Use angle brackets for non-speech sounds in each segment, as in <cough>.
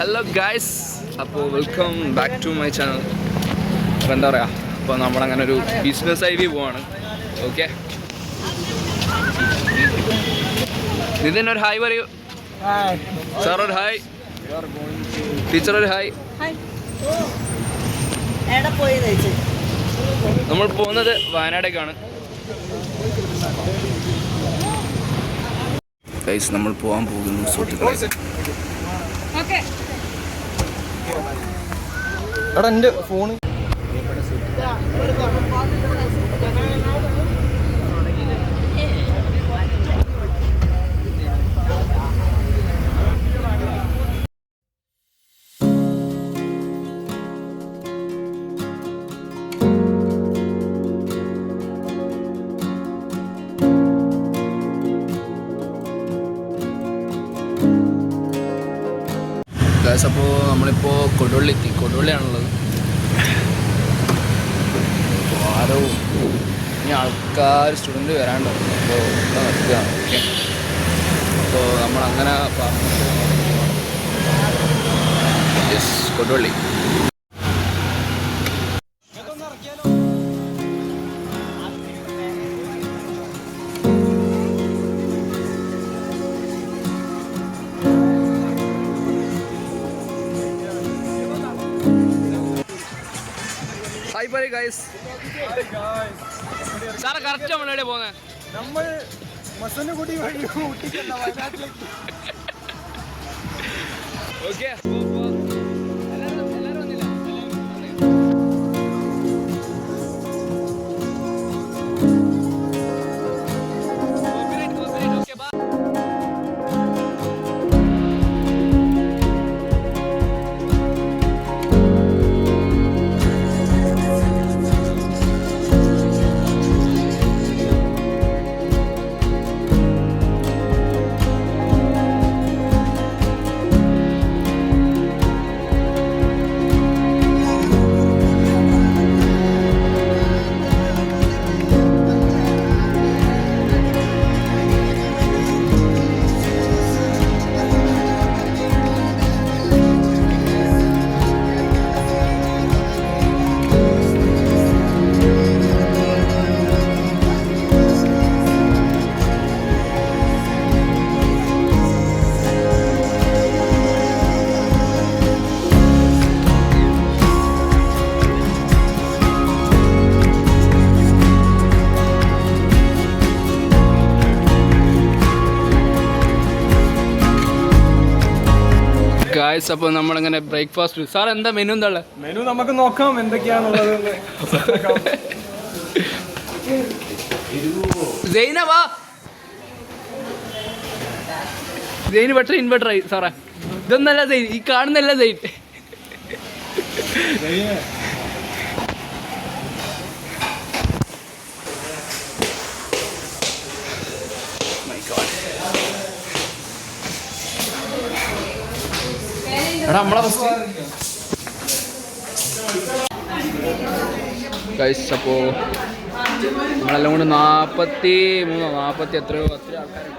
Hello guys അപ്പോൾ welcome back to my channel അപ്പോൾ എന്താ പറയുക അപ്പോൾ നമ്മളങ്ങനെ ഒരു ബിസിനസ് ഐ വി പോവാണ്. ഓക്കെ നിതിൻ ഒരു ഹായ് പറയൂ. സാർ ഒരു ഹായ് ടീച്ചർ ഒരു ഹായ് നമ്മൾ പോകുന്നത് വയനാടേക്കാണ്. ഗൈസ് നമ്മൾ പോകാൻ പോകുന്നു സുഹൃത്തുക്കളെ. എടാ എന്റെ ഫോണ് നമ്മളിപ്പോൾ കൊടുവള്ളി എത്തി കൊടുവള്ളിയാണുള്ളത് ആരോ ഇനി ആൾക്കാർ സ്റ്റുഡന്റ് വരാണ്ടോ അപ്പോൾ ഇവിടെ നിർത്തുക ഓക്കെ. അപ്പോൾ നമ്മളങ്ങനെ യെസ് കൊടുവള്ളി. ഗൈസ് സാറേ കറക്റ്റ് നമ്മൾ എവിടെ പോകുന്നത് നമ്മൾ മസനഗുടി വഴി ഊട്ടിക്കല്ല വയനാട്ടിലേക്ക്. ഓക്കെ അപ്പോൾ നമ്മളങ്ങനെ ബ്രേക്ക്ഫാസ്റ്റ് സാർ എന്താ മെനു എന്താ ഉള്ളത് മെനു നമുക്ക് നോക്കാം എന്തൊക്കെയാണുള്ളത് എന്ന്. ജൈന വാ. ജൈന് ബട്ടർ ഇൻവെർട്ടർ ആയി സാറേ. ഇതൊന്നല്ല ജൈൻ ഈ കാണുന്നല്ല ജൈൻ. നമ്മളെ ഗൈസ് അപ്പോൾ നമ്മളെല്ലാം കൊണ്ട് നാൽപ്പത്തി മൂന്നോ നാൽപ്പത്തി എത്രയോ അത്ര ആൾക്കാരുണ്ട്.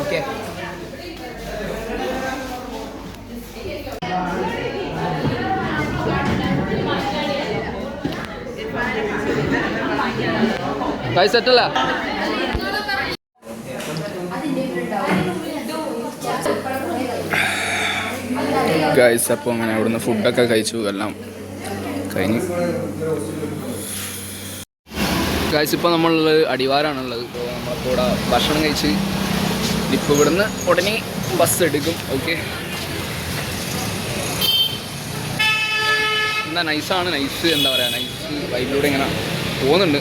ഓക്കെ ഗൈസ് സെറ്റല്ല ഗൈസ് അപ്പോൾ അങ്ങനെ അവിടുന്ന് ഫുഡൊക്കെ കഴിച്ചു എല്ലാം കഴിഞ്ഞു. ഗൈസ് ഇപ്പോൾ നമ്മളുള്ളത് അടിവാരാണുള്ളത്. ഇപ്പോൾ നമ്മളിപ്പോൾ ഇവിടെ ഭക്ഷണം കഴിച്ച് ഇപ്പോൾ ഇവിടുന്ന് ഉടനെ ബസ് എടുക്കും ഓക്കെ എന്താ നൈസാണ് നൈസ് എന്താ പറയുക നൈസ് വൈബിലൂടെ ഇങ്ങനെ പോകുന്നുണ്ട്.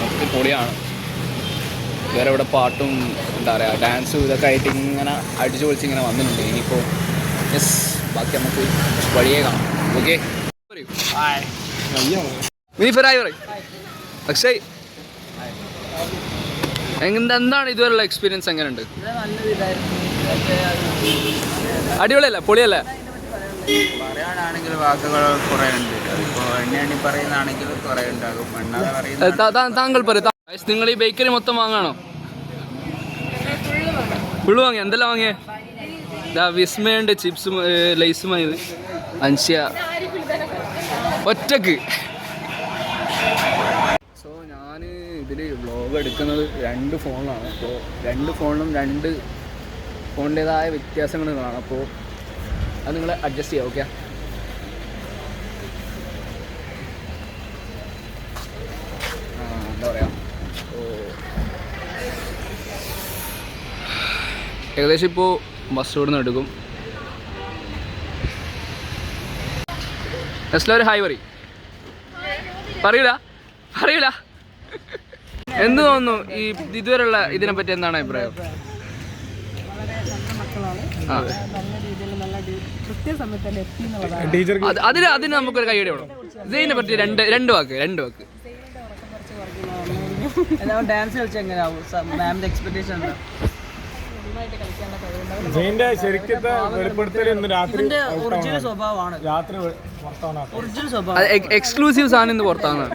നമുക്ക് പൊളിയാണ്. വേറെ ഇവിടെ പാട്ടും എന്താ പറയുക ഡാൻസും ഇതൊക്കെ ആയിട്ട് ഇങ്ങനെ അടിച്ചു പൊളിച്ച് ഇങ്ങനെ വന്നിട്ടുണ്ട്. ഇനിയിപ്പോൾ യെസ് ബാക്കി നമുക്ക് വഴിയേ കാണാം. ഓക്കെ നീ ഫെറായി പറയും. അക്ഷയ്. എന്താണ് ഇതുവരെയുള്ള എക്സ്പീരിയൻസ് എങ്ങനെയുണ്ട് അടിപൊളിയല്ലേ? പൊളിയല്ലേ? പറയാനാണെങ്കിൽ വാക്കുകൾ കുറേ ഉണ്ട് അതിപ്പോൾ എണ്ണ എണ്ണി പറയുന്നതാണെങ്കിൽ കുറേ ഉണ്ടാകും എണ്ണാതെ ഏ, പറയുന്ന താ- താ- താങ്കൾ പറയും. നിങ്ങൾ ഈ ബേക്കറി മൊത്തം വാങ്ങാണോ ഫുള്ള് വാങ്ങി. എന്തെല്ലാം വാങ്ങിയേ? ഇതാ വിസ്മയുണ്ട് ചിപ്സും ലൈസുമായത് അൻഷ്യ. ഒറ്റയ്ക്ക്. സോ ഞാൻ ഇതിൽ വ്ളോഗ് എടുക്കുന്നത് രണ്ട് ഫോണിലാണ്. അപ്പോൾ രണ്ട് ഫോണിലും രണ്ട് ഫോണിന്റെതായ വ്യത്യാസങ്ങൾ കാണാം അപ്പോൾ അത് നിങ്ങൾ അഡ്ജസ്റ്റ് ചെയ്യാം ഓക്കെ എന്താ പറയുക ഏകദേശം ഇപ്പോൾ ബസ് ഇവിടെ നിന്ന് എടുക്കും. നെസ്ല ഒരു ഹായ് പറയും. പറയൂല? പറയൂല? എന്ത് തോന്നുന്നു ഈ ഇതുവരെയുള്ള ഇതിനെ പറ്റി എന്താണ് അഭിപ്രായം? അതിന് അതിന് നമുക്കൊരു കൈയടി വേണം ഇതിനെ പറ്റി രണ്ട് രണ്ട് വാക്ക് രണ്ട് വാക്ക്. ഡാൻസ് കളിച്ച എങ്ങനെയാവും മാമിന്റെ എക്സ്പെക്ടേഷൻ ജയിന്റെ ശരിക്കത്തെ വെളിപ്പെടുത്തൽ ഇന്ന് രാത്രി ഇതിന്റെ ഒറിജിനൽ സ്വഭാവമാണ്. രാത്രി പുറത്താണ് ഒറിജിനൽ സ്വഭാവം. എക്സ്ക്ലൂസീവ് സാധനം ഇന്ന് പുറത്താണ്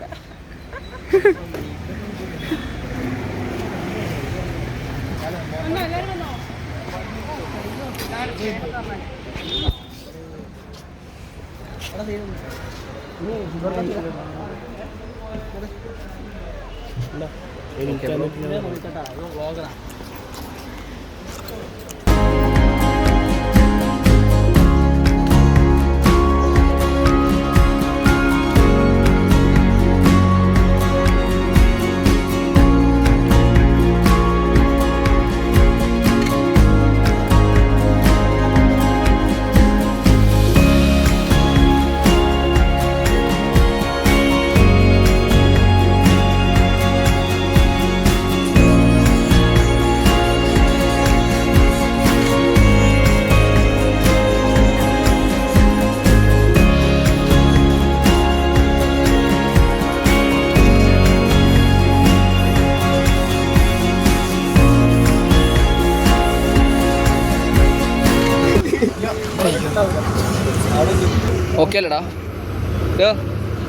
ഓക്കെ അല്ലടാ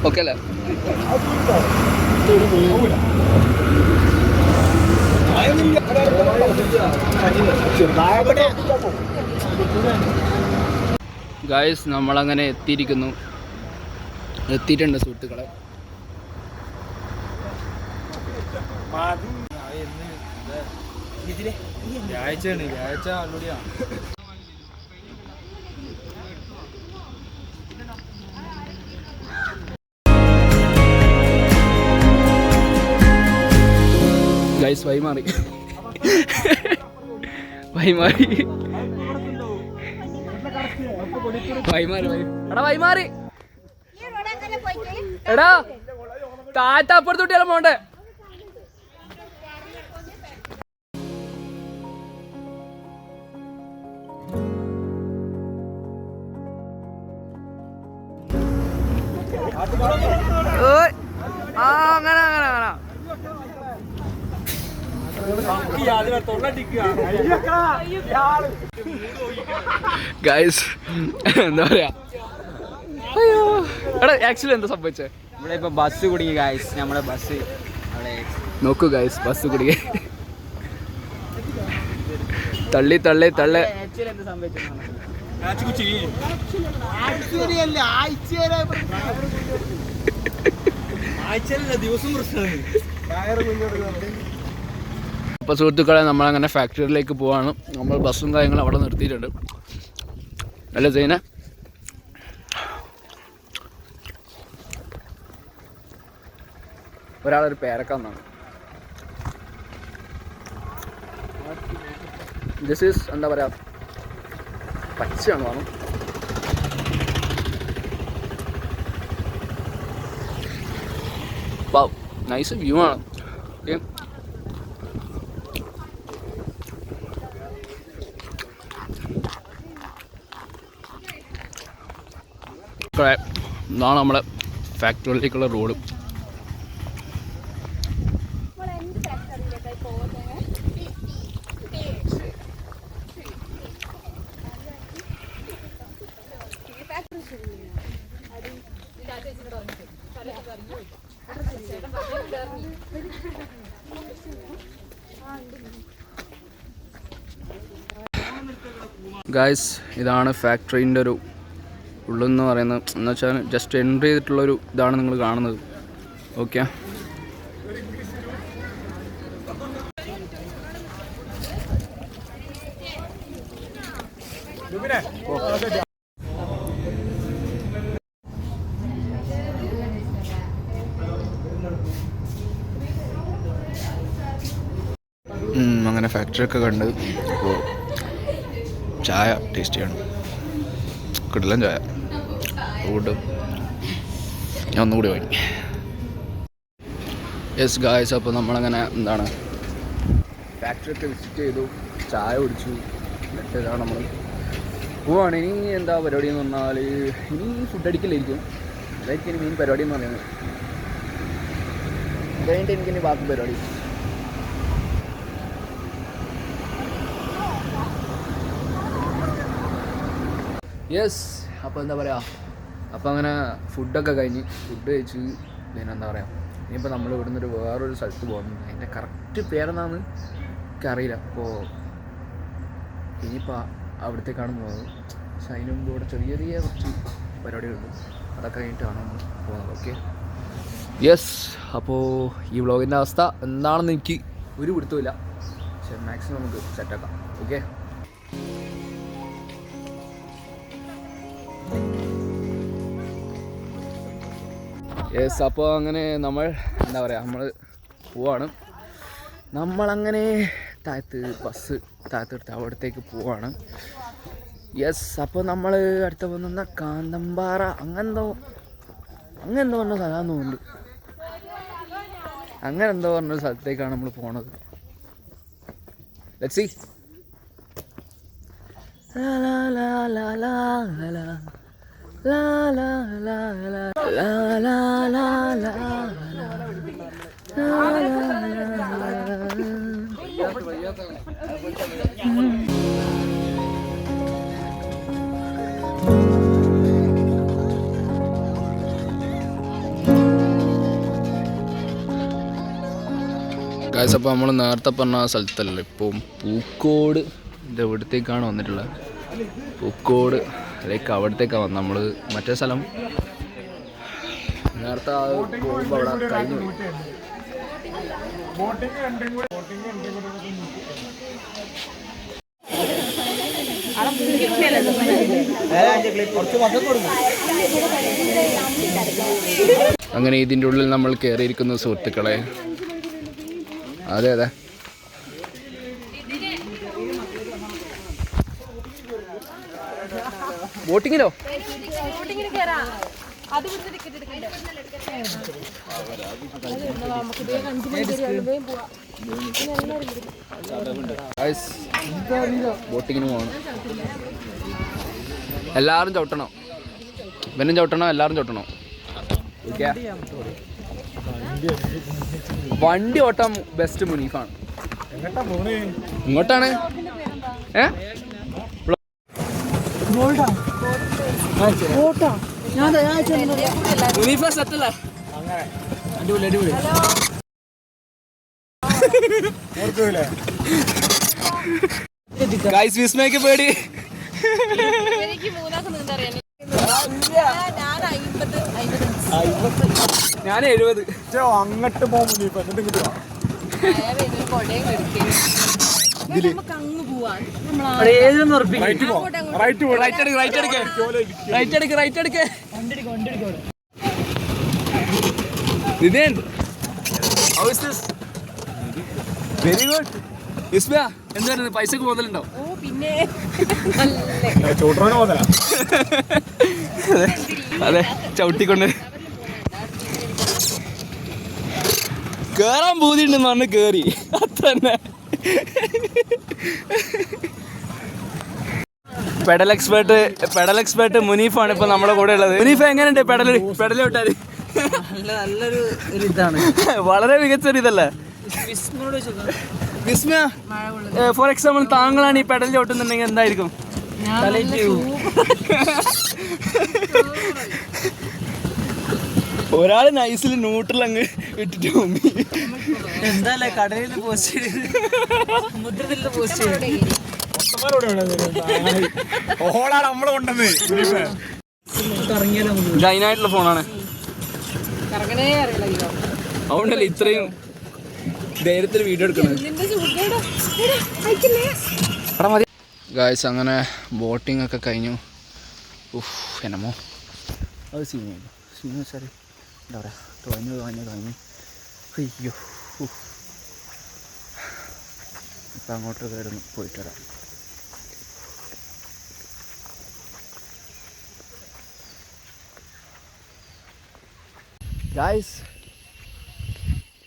ഓക്കെ അല്ലേ ഗായ്സ് നമ്മളങ്ങനെ എത്തിയിരിക്കുന്നു. എത്തിയിട്ടുണ്ട് സുഹൃത്തുക്കളെ. വ്യാഴ്ചയാണ് വ്യാഴ്ച ഓൾറെഡിയാണ് ഗൈസ് വൈമാറി വൈമാറി വൈമാറി എടാ വൈമാറി എടാ താഴത്തെ അപ്പുറത്ത് പോണ്ടേ ഗൈസ് എന്താ പറയാ? അയ്യോ. എടാ ആക്ച്വലി എന്താ സംഭവിച്ചേ? ഇവിടെ ഇപ്പൊ ബസ് കുടുങ്ങി ഗായ്സ് നമ്മുടെ ബസ് നോക്കൂ ഗൈസ് ബസ് കുടുങ്ങി. തള്ളി തള്ളി തള്ളി. സംഭവിച്ചു ദിവസം പ്രശ്നമാണ്. അപ്പോൾ സുഹൃത്തുക്കളെ നമ്മളങ്ങനെ ഫാക്ടറിയിലേക്ക് പോവാണ്. നമ്മൾ ബസ്സും കാര്യങ്ങളും അവിടെ നിർത്തിയിട്ടുണ്ട്. അല്ലേ സൈന? ഒരാളൊരു പേരക്കാന്നാണ് ദിസ് ഈസ് എന്താ പറയുക പച്ചയാണ് വേണം നൈസ് വ്യൂ ആണ്. ഓക്കെ ഇതാണ് നമ്മുടെ ഫാക്ടറിയിലേക്കുള്ള റോഡ് ഗായ്സ് ഇതാണ് ഫാക്ടറിന്റെ ഒരു ഉള്ളെന്ന് പറയുന്നത് എന്ന് വെച്ചാൽ ജസ്റ്റ് എൻട്രി ചെയ്തിട്ടുള്ളൊരു ഇതാണ് നിങ്ങൾ കാണുന്നത്. ഓക്കെ അങ്ങനെ ഫാക്ടറി ഒക്കെ കണ്ട് അപ്പോൾ ചായ ടേസ്റ്റ് ചെയ്യണം. കിടിലൻ ചായ. അതുകൊണ്ട് ഞാൻ ഒന്നുകൂടി വാങ്ങി. യെസ് ഗായ്സ് അപ്പോൾ നമ്മളങ്ങനെ എന്താണ് ഫാക്ടറിയൊക്കെ വിസിറ്റ് ചെയ്തു ചായ കുടിച്ചു എന്നിട്ട് ഇതാണ് നമ്മൾ പോവാണ്. ഇനി എന്താ പരിപാടി എന്ന് പറഞ്ഞാൽ ഇനി ഫുഡ് അടിക്കലായിരിക്കും. അതായിരിക്കും ഇനി മെയിൻ പരിപാടി എന്ന് പറയുന്നത്. അതായിട്ട് കഴിഞ്ഞിട്ട് എനിക്കിനി ബാക്കി പരിപാടി. യെസ് അപ്പോൾ എന്താ പറയുക അപ്പോൾ അങ്ങനെ ഫുഡൊക്കെ കഴിഞ്ഞ് ഫുഡ് കഴിച്ച് പിന്നെ എന്താ പറയുക ഇനിയിപ്പോൾ നമ്മൾ ഇവിടെ നിന്നൊരു വേറൊരു സ്ഥലത്ത് പോകുന്നു അതിന്റെ കറക്റ്റ് പേരെന്താണെന്ന് എനിക്കറിയില്ല അപ്പോൾ ഇനിയിപ്പോൾ അവിടത്തേക്കാണ് പോകുന്നത് പക്ഷെ അതിന് മുമ്പ് ഇവിടെ ചെറിയ ചെറിയ കുറച്ച് പരിപാടികളുണ്ട്. അതൊക്കെ കഴിഞ്ഞിട്ടാണ് നമ്മൾ പോകുന്നത് ഓക്കെ യെസ് അപ്പോൾ ഈ വ്ളോഗിന്റെ അവസ്ഥ എന്താണെന്ന് എനിക്ക് ഒരു പിടുത്തമില്ല പക്ഷെ മാക്സിമം നമുക്ക് സെറ്റാക്കാം ഓക്കെ യെസ് അപ്പോൾ അങ്ങനെ നമ്മൾ എന്താ പറയുക നമ്മൾ പോവാണ്. നമ്മളങ്ങനെ താഴത്ത് ബസ് താഴത്തെടുത്ത് അവിടത്തേക്ക് പോവാണ്. യെസ് അപ്പോൾ നമ്മൾ അടുത്ത പോകുന്ന കാന്തമ്പാറ അങ്ങനെന്തോ അങ്ങനെന്തോ പറഞ്ഞ സ്ഥലം തോന്നുന്നുണ്ട്. അങ്ങനെ എന്തോ പറഞ്ഞൊരു സ്ഥലത്തേക്കാണ് നമ്മൾ പോണത്. ലെറ്റ്സ് സീ ലാ ലാ ലാ ലാ ലാ. La la la la la la la la. Guys അപ്പോൾ നമ്മൾ നേരത്തെ പറഞ്ഞ ആ സ്ഥലത്തല്ല? ഇപ്പം പൂക്കോട് ഇത് എവിടത്തേക്കാണ് വന്നിട്ടുള്ളത്? പൂക്കോട്. ലൈക്ക് അവിടത്തേക്കാണ് വന്നത്. നമ്മൾ മറ്റേ സ്ഥലം. നേരത്തെ ആ പോകുമ്പോൾ അവിടെ കഴിഞ്ഞു. അങ്ങനെ ഇതിന്റെ ഉള്ളിൽ നമ്മൾ കയറിയിരിക്കുന്ന സുഹൃത്തുക്കളെ. അതെ അതെ. ബോട്ടിങ്ങിലോ? ബോട്ടിങ്ങിന് പോകണം എല്ലാവരും ചവിട്ടണം. ഇവനും ചവിട്ടണം എല്ലാവരും ചവിട്ടണം. വണ്ടി ഓട്ടം ബെസ്റ്റ് മുനീഫാണ്. ഇങ്ങോട്ടാണ്? പോണേ ഗോൾഡാ ബോട്ടാ ഞാൻ പേടി. ഞാൻ എഴുപത്. അങ്ങോട്ട് പോകും വെരി ഗുഡ് ഇസ്മിയ എന്തായിരുന്നു പൈസക്ക് പോകുന്നുണ്ടോ പിന്നെ. അതെ ചവിട്ടിക്കൊണ്ട്. കേറാൻ പൂതിണ്ടെന്ന് പറഞ്ഞ് കേറി. അത്ര തന്നെ പെഡൽ എക്സ്പേർട്ട് പെഡൽ എക്സ്പേർട്ട് മുനീഫാണ് ഇപ്പൊ നമ്മുടെ കൂടെ ഉള്ളത്. മുനീഫ് എങ്ങനെയുണ്ട് പെഡൽ പെഡൽ വിട്ടാൽ നല്ലൊരു ഇതാണ് വളരെ മികച്ച ഒരു ഇതല്ലേ ഫോർ എക്സാമ്പിൾ താങ്കളാണ് ഈ പെഡൽ ചവിട്ടുന്നുണ്ടെങ്കിൽ എന്തായിരിക്കും? <laughs> ഒരാൾ നൈസിൽ ന്യൂട്രൽ അങ്ങ് ഇട്ടിട്ട് മുമ്പി എന്താല്ലേ കടലിൽ പോസ്റ്റ് സമുദ്രത്തിൽ പോസ്റ്റ് ഓളാണ് നമ്മളെ കൊണ്ടുവന്ന് ഷൈനായിട്ടുള്ള ഫോണാണ് അതുകൊണ്ടല്ലേ ഇത്രയും ധൈര്യത്തിൽ വീഡിയോ എടുക്കുന്നത് ഗായ്സ് അങ്ങനെ ബോട്ടിംഗ് ഒക്കെ കഴിഞ്ഞു. ഉഫ് എനമോ അത് സീനായിരുന്നു സീനോ സാറേ എന്താ പറയുക തുഴഞ്ഞു തുഴഞ്ഞു തുഴഞ്ഞു അയ്യോ. ഇപ്പം അങ്ങോട്ട് കയറുന്നു പോയിട്ട് വരാം ഗായ്സ്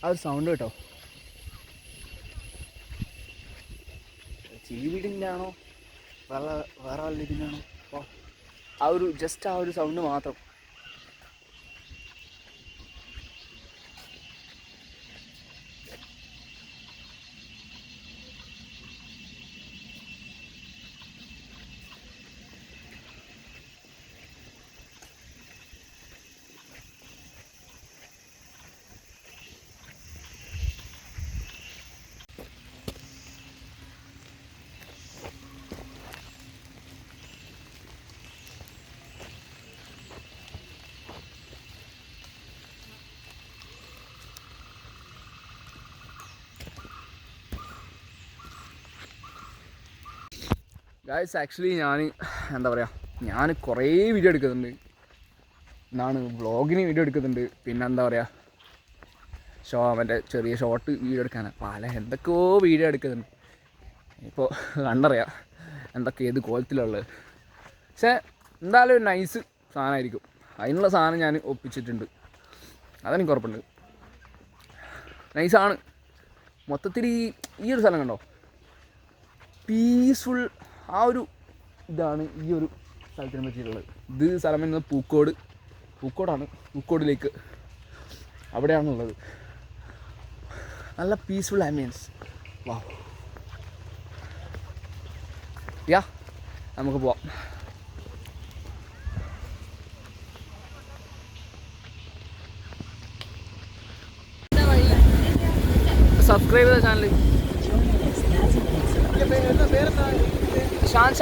ആ ഒരു സൗണ്ട് കേട്ടോ ചീവീടിന്റെ ആണോ? വേറെ വേറെ വല്ല ഇതിന്റെ ആണോ അപ്പോൾ ആ ഒരു ജസ്റ്റ് ആ ഒരു സൗണ്ട് മാത്രം. ഗായ്സ് ആക്ച്വലി ഞാൻ എന്താ പറയുക ഞാൻ കുറേ വീഡിയോ എടുക്കുന്നുണ്ട്. എന്നാണ് വ്ളോഗിന് വീഡിയോ എടുക്കുന്നുണ്ട്. പിന്നെ എന്താ പറയുക ഷോ മറ്റേ ചെറിയ ഷോർട്ട് വീഡിയോ എടുക്കാനാണ് പല എന്തൊക്കെയോ വീഡിയോ എടുക്കുന്നുണ്ട്. ഇപ്പോൾ കണ്ടറിയാം എന്തൊക്കെ ഏത് കോലത്തിലുള്ളത്. പക്ഷേ എന്തായാലും ഒരു നൈസ് സാധനമായിരിക്കും. അതിനുള്ള സാധനം ഞാൻ ഒപ്പിച്ചിട്ടുണ്ട്. അതെനിക്ക് ഉറപ്പുണ്ട് നൈസാണ് മൊത്തത്തിൽ ഈ ഈ ഒരു സ്ഥലം കണ്ടോ? പീസ്ഫുൾ ആ ഒരു ഇതാണ് ഈ ഒരു സ്ഥലത്തിനെ പറ്റിയിട്ടുള്ളത്. ഇത് സ്ഥലം എന്നത് പൂക്കോട്. പൂക്കോടാണ്. പൂക്കോടിലേക്ക് അവിടെയാണുള്ളത്. നല്ല പീസ്ഫുൾ ആംബിയൻസ് വാ യാ നമുക്ക് പോവാം. സബ്സ്ക്രൈബ് ചെയ്ത ചാനൽ ഷാൻ ഷാൻ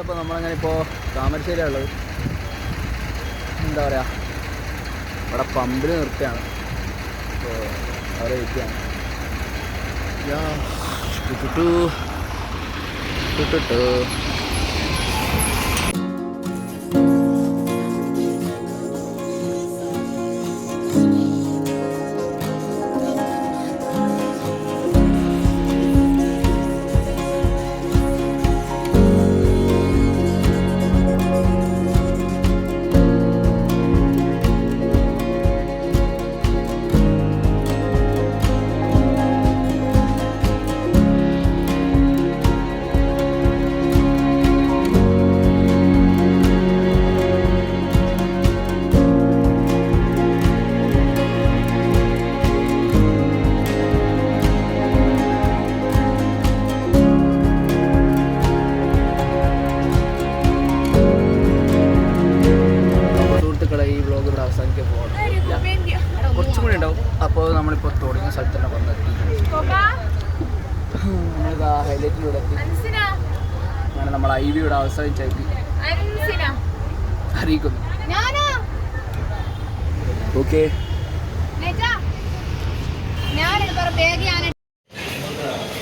അപ്പോൾ നമ്മളങ്ങനെ ഇപ്പോൾ താമരശ്ശേരിയുള്ളത് എന്താ പറയുക ഇവിടെ പമ്പിൽ നിർത്തിയാണ്. അപ്പോൾ അവിടെ よし。トゥトゥトゥ。トゥトゥトゥ。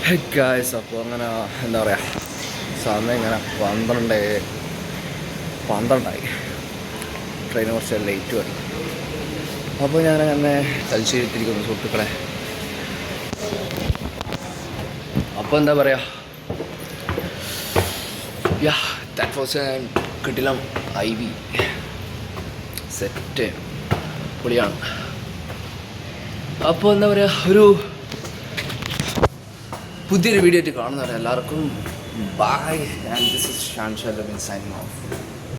ഗായ്സ് അപ്പോൾ അങ്ങനെ എന്താ പറയുക സമയം ഇങ്ങനെ പന്ത്രണ്ട് പന്ത്രണ്ടായി. ട്രെയിൻ കുറച്ച് ലേറ്റ് വരും അപ്പോൾ ഞാൻ ഞാനങ്ങനെ തലശ്ശേരിത്തിരിക്കുന്നു സുഹൃത്തുക്കളെ. അപ്പോൾ എന്താ പറയുക യാ ദാറ്റ് വാസ് എ കിട്ടിലം ഐ വി സെറ്റ് പൊളിയാണ്. അപ്പോൾ എന്താ പറയുക ഒരു പുതിയൊരു വീഡിയോ ആയിട്ട് കാണുന്നവരെ എല്ലാവർക്കും bye and this is Shan Shan signing off